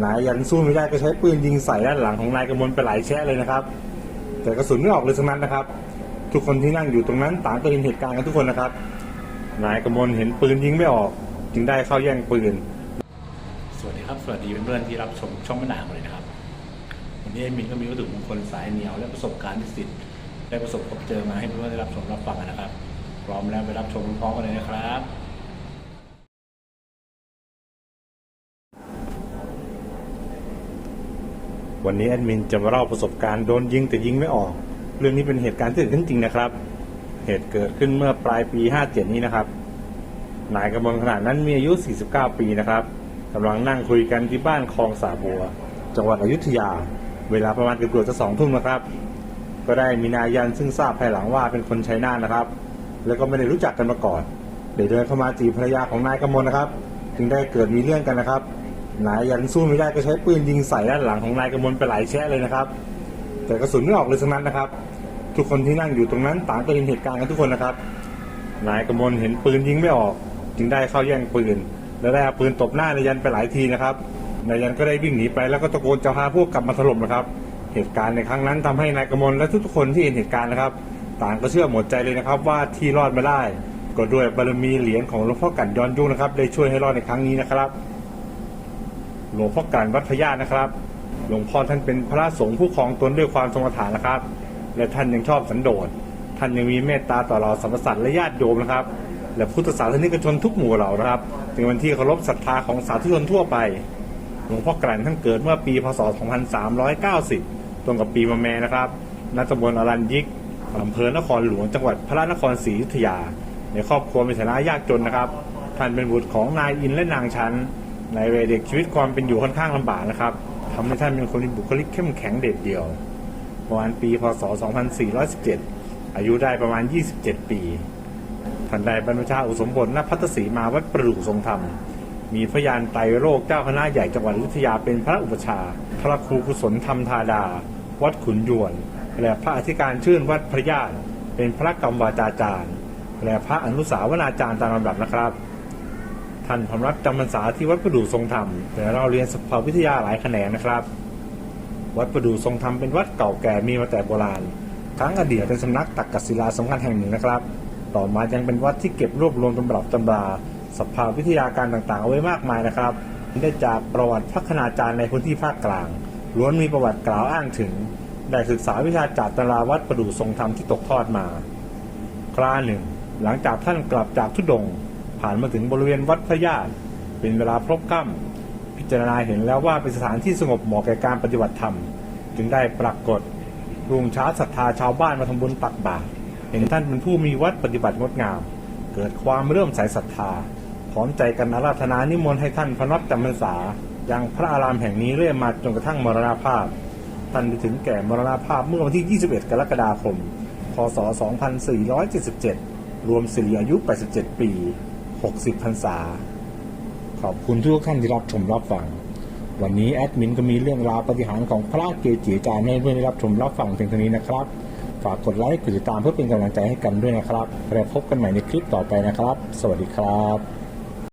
นายยันสู้ไม่ได้ก็ใช้ปืนยิงใส่ด้านหลังของนายกมลไปหลายแชะเลยนะครับ แต่กระสุนไม่ออกเลยสักนัดนะครับ ทุกคนที่นั่งอยู่ตรงนั้นต่างก็เห็นเหตุการณ์กันทุกคนนะครับ นายกมลเห็นปืนยิงไม่ออก จึงได้เข้าแย่งปืน สวัสดีครับ สวัสดีเพื่อนๆที่รับชมช่องมะนาวเลยนะครับ วันนี้เอ็มมินก็มีวัตถุมงคลสายเหนียวและประสบการณ์ที่สิทธิ์ได้ประสบพบเจอมาให้เพื่อนๆได้รับชมรับฟังกันนะครับ พร้อมแล้วไปรับชมพร้อมกันเลยนะครับ วันนี้แอดมินจะมาเล่าประสบการณ์โดนยิงแต่ยิงไม่ออก เรื่องนี้เป็นเหตุการณ์ที่เกิดขึ้นจริงนะครับ เหตุเกิดขึ้นเมื่อปลายปี 57 นี้นะครับ นายกำมลขนาดนั้นมีอายุ 49 ปีนะครับกำลังนั่งคุยกันที่บ้านคลองสาบัว จังหวัดอยุธยา เวลาประมาณเกือบจะสองทุ่มนะครับ ก็ได้มีนายยันซึ่งทราบภายหลังว่าเป็นคนชัยนาทนะครับ แล้วก็ไม่ได้รู้จักกันมาก่อนเดี๋ยวเดินเข้ามาจีบภรรยาของนายกำมลนะครับ จึงได้เกิดมีเรื่องกันนะครับ นายยันสู้ไม่ได้ก็ใช้ปืนยิงใส่ด้านหลังของนายกมลไปหลายแชะเลยนะครับ แต่กระสุนไม่ออกเลยสักนัดนะครับ ทุกคนที่นั่งอยู่ตรงนั้นต่างก็เห็นเหตุการณ์กันทุกคนนะครับ นายกมลเห็นปืนยิงไม่ออก จึงได้เข้าแย่งปืน และได้เอาปืนตบหน้านายยันไปหลายทีนะครับนายยันก็ได้วิ่งหนีไปแล้วก็ตะโกนจะพาพวกกลับมาถล่มนะครับ เหตุการณ์ในครั้งนั้นทำให้นายกมลและทุกๆคนที่เห็นเหตุการณ์นะครับ ต่างก็เชื่อหมดใจเลยนะครับ ว่าที่รอดมาได้ก็ด้วยบารมีเหรียญของหลวงพ่อกันย้อนยุคนะครับได้ช่วยให้รอดในครั้งนี้นะครับ หลวงพ่อการวัดพญานะครับ หลวงพ่อท่านเป็นพระสงฆ์ผู้ครองตนด้วยความทรงฐานนะครับ และท่านยังชอบสันโดษ ท่านยังมีเมตตาต่อเราสรรพสัตว์และญาติโยมนะครับ และพุทธศาสนิกชนทุกหมู่เหล่านะครับเป็นวันที่เคารพศรัทธาของสาธุชนทั่วไป หลวงพ่อกลั่นท่านเกิดเมื่อปีพศ 2390 ตรงกับปีมะแม่นะครับณตำบลอรัญยิกอำเภอนครหลวงจังหวัดพระนครศรีอยุธยา ในครอบครัวมีฐานะยากจนนะครับ ท่านเป็นบุตรของนายอินและนางชัน ในวัยเด็กชีวิตความเป็นอยู่ค่อนข้างลำบากนะครับทำให้ท่านเป็นคนมีบุคลิกเข้มแข็งเด็ดเดี่ยวประมาณปีพศ 2417 อายุได้ประมาณ 27 ปีท่านได้บรรพชาอุสมบทณพัทสีมาวัดประดู่ทรงธรรม มีพระยานไตรโลกเจ้าคณะใหญ่จังหวัดอยุธยาเป็นพระอุปชา พระครูกุศลธรรมธาดา วัดขุนยวรและพระอธิการชื่นวัดพระญาติเป็นพระกรรมวาจาจารย์ และพระอนุสาวนาจารย์ตามลำดับนะครับ ท่านพำรับจำพรรษาที่วัดประดู่ทรงธรรมแต่เราเรียนสภาวิทยาหลายแขนงนะครับ วัดประดู่ทรงธรรมเป็นวัดเก่าแก่มีมาแต่โบราณครั้งอดีตเป็นสำนักตักกศิลาสำคัญแห่งหนึ่งนะครับ ต่อมายังเป็นวัดที่เก็บรวบรวมตำรับตำราสภาวิทยาการต่างๆ เอาไว้มากมายนะครับ ได้จากประวัติพัฒนาจารย์ในพื้นที่ภาคกลาง ล้วนมีประวัติกล่าวอ้างถึง ได้ศึกษาวิชาจากตำราวัดประดู่ทรงธรรมที่ตกทอดมา คราหนึ่ง หลังจากท่านกลับจากทุดง ผ่านมาถึงบริเวณวัดพระญาติเป็นเวลาพลบค่ำพิจารณาเห็นแล้วว่าเป็นสถานที่สงบเหมาะแก่การปฏิบัติธรรม จึงได้ปรากฏรุ่งช้าศรัทธาชาวบ้านมาทำบุญตักบาตรเห็นท่านเป็นผู้มีวัดปฏิบัติงดงาม เกิดความเริ่อมใสศรัทธาพร้อมใจกันอาราธนานิมนต์ให้ท่านพระนับจำพรรษายังพระอารามแห่งนี้เรื่อยมาจนกระทั่งมรณภาพ ท่านได้ถึงแก่มรณภาพเมื่อวันที่ 21 กรกฎาคม พศ 2477 รวมสิริอายุ 87 ปี 60พรรษา ขอบคุณทุกท่านที่รับชมรับฟัง วันนี้แอดมินก็มีเรื่องราวปฏิหารของพระเกจิอาจารย์ให้เพื่อนได้รับชมรับฟังเพียงเท่านี้นะครับ ฝากกดไลค์กดติดตามเพื่อเป็นกำลังใจให้กันด้วยนะครับแล้วพบกันใหม่ในคลิปต่อไปนะครับ สวัสดีครับ